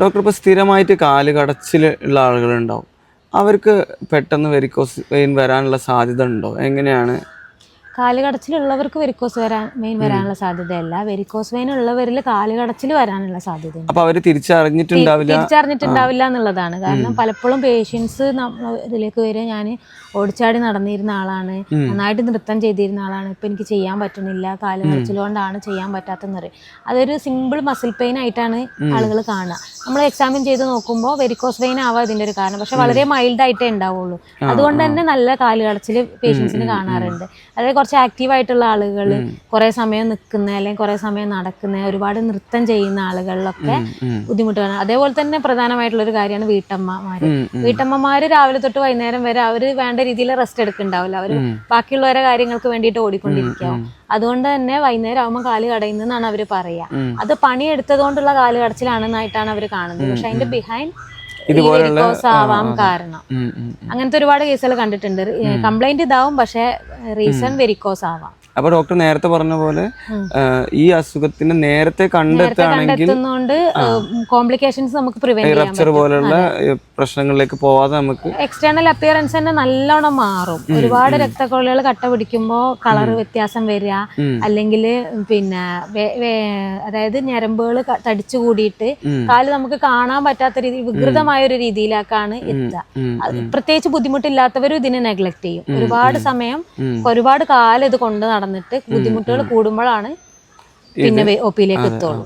Doctor ഇപ്പോൾ സ്ഥിരമായിട്ട് കാൽ കടച്ചിൽ ഉള്ള ആളുകളുണ്ടാവും. അവർക്ക് പെട്ടെന്ന് വെരിക്കോസ് വെയിൻ വരാനുള്ള സാധ്യത ഉണ്ടോ? എങ്ങനെയാണ് കാലുകടച്ചിലുള്ളവർക്ക് വെരിക്കോസ് വരാൻ മെയിൻ വരാനുള്ള സാധ്യതയല്ല വെരിക്കോസ് വെയിൻ ഉള്ളവരിൽ കാലുകടച്ചിൽ വരാനുള്ള സാധ്യത അപ്പോൾ അവർ തിരിച്ചറിഞ്ഞിട്ടുണ്ടാവില്ല? തിരിച്ചറിഞ്ഞിട്ടുണ്ടാവില്ല എന്നുള്ളതാണ്. കാരണം പലപ്പോഴും പേഷ്യൻസ് ഇതിലേക്ക് വരെ ഞാൻ ഓടിച്ചാടി നടന്നിരുന്ന ആളാണ് നന്നായിട്ട് നൃത്തം ചെയ്തിരുന്ന ആളാണ് ഇപ്പൊ എനിക്ക് ചെയ്യാൻ പറ്റുന്നില്ല കാലുകടച്ചിലുകൊണ്ടാണ് ചെയ്യാൻ പറ്റാത്തെന്ന് പറയും. അതൊരു സിമ്പിൾ മസിൽ പെയിൻ ആയിട്ടാണ് ആളുകൾ കാണുക. നമ്മൾ എക്സാമിൻ ചെയ്ത് നോക്കുമ്പോൾ വെരിക്കോസ് വെയിൻ ആവാം ഇതിന്റെ ഒരു കാരണം. പക്ഷെ വളരെ മൈൽഡ് ആയിട്ടേ ഉണ്ടാവുള്ളൂ. അതുകൊണ്ട് തന്നെ നല്ല കാലുകടച്ചിൽ പേഷ്യൻസിന് കാണാറുണ്ട്. അതായത് കുറച്ച് ആക്റ്റീവ് ആയിട്ടുള്ള ആളുകൾ കുറെ സമയം നിൽക്കുന്ന അല്ലെങ്കിൽ കുറെ സമയം നടക്കുന്ന ഒരുപാട് നൃത്തം ചെയ്യുന്ന ആളുകളിലൊക്കെ ബുദ്ധിമുട്ടാണ് അതേപോലെ തന്നെ പ്രധാനമായിട്ടുള്ള ഒരു കാര്യമാണ് വീട്ടമ്മമാര്. വീട്ടമ്മമാര് രാവിലെ തൊട്ട് വൈകുന്നേരം വരെ അവർ വേണ്ട രീതിയിൽ റെസ്റ്റ് എടുക്കുന്നുണ്ടാവില്ല. അവർ ബാക്കിയുള്ളവരെ കാര്യങ്ങൾക്ക് വേണ്ടിയിട്ട് ഓടിക്കൊണ്ടിരിക്കും അതുകൊണ്ട് തന്നെ വൈകുന്നേരം ആകുമ്പോൾ കാൽ കടയുന്നതെന്നാണ് അവർ പറയുക. അത് പണിയെടുത്തത് കൊണ്ടുള്ള കാൽ കടച്ചിലാണെന്നായിട്ടാണ് അവർ കാണുന്നത്. പക്ഷെ അതിന്റെ ബിഹൈൻഡ് ഇതുപോലുള്ള- ആവാം കാരണം. അങ്ങനത്തെ ഒരുപാട് കേസുകൾ കണ്ടിട്ടുണ്ട്. കംപ്ലൈന്റ് ഇതാവും പക്ഷെ റീസൺ വെരിക്കോസ് ആവാം അപ്പോൾ ഡോക്ടർ നേരത്തെ പറഞ്ഞ പോലെ ഈ അസുഖത്തിന് നേരത്തെ കണ്ടെത്തുകയാണെങ്കിൽ കോംപ്ലിക്കേഷൻസ് നമുക്ക് റപ്ചർ പോലുള്ള പ്രശ്നങ്ങളിലേക്ക് പോവാതെ നമുക്ക് എക്സ്റ്റേണൽ അപ്പിയറൻസ് തന്നെ നല്ലോണം മാറും. ഒരുപാട് രക്തക്കൊള്ളികൾ കട്ട പിടിക്കുമ്പോൾ കളർ വ്യത്യാസം വരിക. അല്ലെങ്കിൽ പിന്നെ അതായത് ഞരമ്പുകൾ തടിച്ചു കൂടിയിട്ട് കാൽ നമുക്ക് കാണാൻ പറ്റാത്ത രീതി വികൃതമായ ഒരു രീതിയിലേക്കാണ് എത്തുക. പ്രത്യേകിച്ച് ബുദ്ധിമുട്ടില്ലാത്തവരും ഇതിനെ നെഗ്ലക്ട് ചെയ്യും. ഒരുപാട് സമയം ഒരുപാട് കാലം ഇത് കൊണ്ട് നടന്നിട്ട് ബുദ്ധിമുട്ടുകൾ കൂടുമ്പോഴാണ് പിന്നെ ഒ പിയിലേക്ക് എത്തുള്ളൂ.